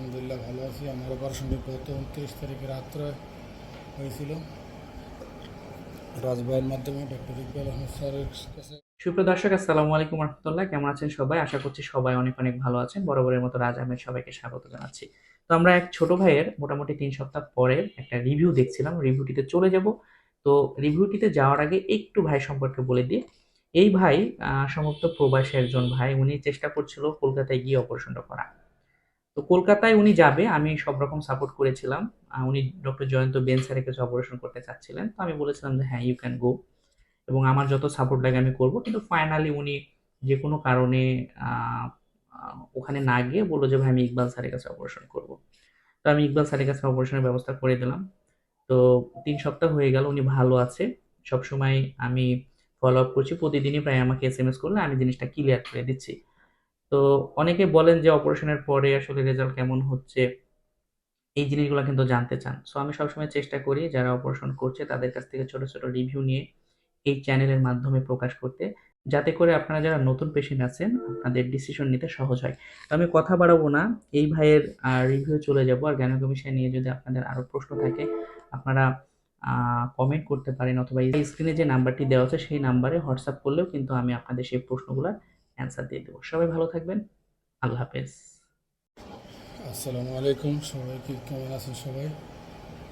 আলহামদুলিল্লাহ ভালো আছি। আমার অপারেশনটি গত উনত্রিশ তারিখে রাত্রে হয়েছিল। রাজবাইয়ের মাধ্যমে ডক্টর ইকবাল আহমদ স্যারের কাছে। সুপ্রিয় দর্শক, আসসালামু আলাইকুম রহমতুল্লাহ। কেমন আছেন সবাই? আশা করছি সবাই অনেক অনেক ভালো আছেন। বরাবরের মতো রাজ আহমেদ সবাইকে স্বাগত জানাচ্ছি। তো আমরা এক ছোট ভাইয়ের মোটামুটি তিন সপ্তাহ পরের একটা রিভিউ দেখছিলাম। রিভিউটিতে চলে যাব। তো রিভিউটিতে যাওয়ার আগে একটু ভাই সম্পর্কে বলে দিই। এই ভাই সমস্ত প্রবাসী একজন ভাই। উনি চেষ্টা করছিল কলকাতায় গিয়ে অপারেশনটা করা তো কলকাতায় উনি যাবে, আমি সব রকম সাপোর্ট করেছিলাম। উনি ডক্টর জয়ন্ত বেন স্যারের কাছে অপারেশন করতে চাচ্ছিলেন। তো আমি বলেছিলাম যে হ্যাঁ ইউ ক্যান গো এবং আমার যত সাপোর্ট লাগে আমি করব। কিন্তু ফাইনালি উনি যে কোনো কারণে ওখানে না গিয়ে বলল যে, ভাই, আমি ইকবাল স্যারের কাছে অপারেশন করব। তো আমি ইকবাল স্যারের কাছে অপারেশনের ব্যবস্থা করে দিলাম। তো তিন সপ্তাহ হয়ে গেল, উনি ভালো আছে। সবসময় আমি ফলো আপ করছি। প্রতিদিনই প্রায় আমাকে এস এম এস করলে আমি জিনিসটা ক্লিয়ার করে দিচ্ছি। তো অনেকে বলেন যে অপারেশনের পরে আসলে রেজাল্ট কেমন হচ্ছে, এই জিনিসগুলো কিন্তু জানতে চান। সো আমি সবসময় চেষ্টা করি যারা অপারেশন করছে তাদের কাছ থেকে ছোট ছোট রিভিউ নিয়ে এই চ্যানেলের মাধ্যমে প্রকাশ করতে, যাতে করে আপনারা যারা নতুন পেশেন্ট আছেন, আপনাদের ডিসিশন নিতে সহজ হয়। তো আমি কথা বাড়াবো না, এই ভাইয়ের রিভিউ চলে যাব। আর জ্ঞান কমিশন নিয়ে যদি আপনাদের আরও প্রশ্ন থাকে, আপনারা কমেন্ট করতে পারেন অথবা স্ক্রিনে যে নাম্বারটি দেওয়া আছে, সেই নাম্বারে হোয়াটসঅ্যাপ করলেও কিন্তু আমি আপনাদের সেই প্রশ্নগুলোর অ্যান্সার দিয়ে দেবো। সবাই ভালো থাকবেন। আল্লাহ হাফেজ। আসসালামু আলাইকুম সবাই কি কেমন আছেন সবাই?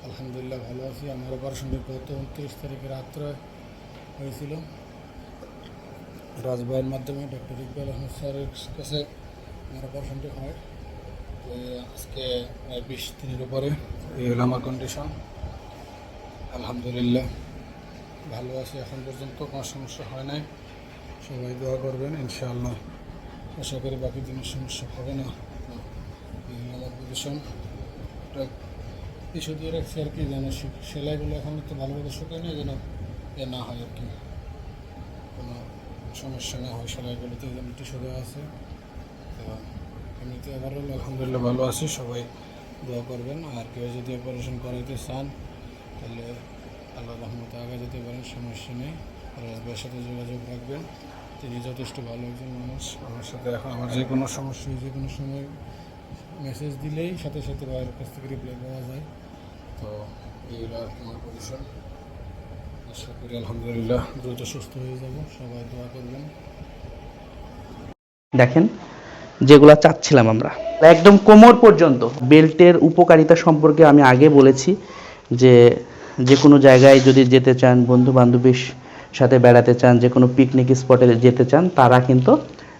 আলহামদুলিল্লাহ ভালো আছি। আমার অপারেশনটি গত উনত্রিশ তারিখে রাত্রে হয়েছিল। রাজবাইয়ের মাধ্যমে ডক্টর ইকবাল আহমদ স্যারের কাছে আমার অপারেশনটি হয়। তো আজকে বিশ দিনের উপরে এই হলো আমার কন্ডিশন আলহামদুলিল্লাহ, ভালো আছি। এখন পর্যন্ত কোনো সমস্যা হয় নাই। সবাই দোয়া করবেন, ইনশাআল্লাহ। আশা করি বাকি দিনের সমস্যা হবে না। আমার পজিশন রাখছি আর কি, যেন সেলাইগুলো এখন তো ভালোভাবে শুকায় না, যেন এ না হয় আর কি। কোনো সমস্যা না হয় সেলাইগুলোতে যেন টিসু দেওয়া আছে। তো এমনিতে ওভারঅল আলহামদুলিল্লাহ ভালো আছি, সবাই দোয়া করবেন। আর কেউ যদি অপারেশন করাইতে চান, তাহলে আল্লাহ রহমতে আগে যেতে পারেন, সমস্যা নেই। রাজভাইয়ের সাথে যোগাযোগ রাখবেন। তিনি যথেষ্ট ভালো একজন মানুষ। আমার সাথে এখন আমার যে কোনো সমস্যা, যে কোনো সময় মেসেজ দিলেই সাথে সাথে ভাইয়ের কাছ থেকে রিপ্লাই পাওয়া যায়। তো এইগুলো আর কি আমার পজিশন আশা করি আলহামদুলিল্লাহ দ্রুত সুস্থ হয়ে যাব। সবাই দোয়া করবেন। দেখেন, যেগুলো চাচ্ছিলাম আমরা। একদম কোমর পর্যন্ত। বেল্টের উপকারিতা সম্পর্কে আমি আগে বলেছি যে যে কোনো জায়গায় যদি যেতে চান বন্ধু বান্ধবীর সাথে বেড়াতে চান, যে কোনো পিকনিক স্পটে যেতে চান, তারা কিন্তু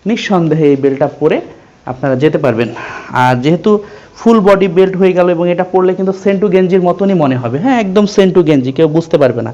নিঃসন্দেহে এই বেল্টটা পরে আপনারা যেতে পারবেন। আর যেহেতু ফুল বডি বেল্ট হয়ে গেল এবং এটা পরলে কিন্তু সেন্টু গেঞ্জির মতনই মনে হবে। হ্যাঁ একদম সেন্টু গেঞ্জি কেউ বুঝতে পারবে না।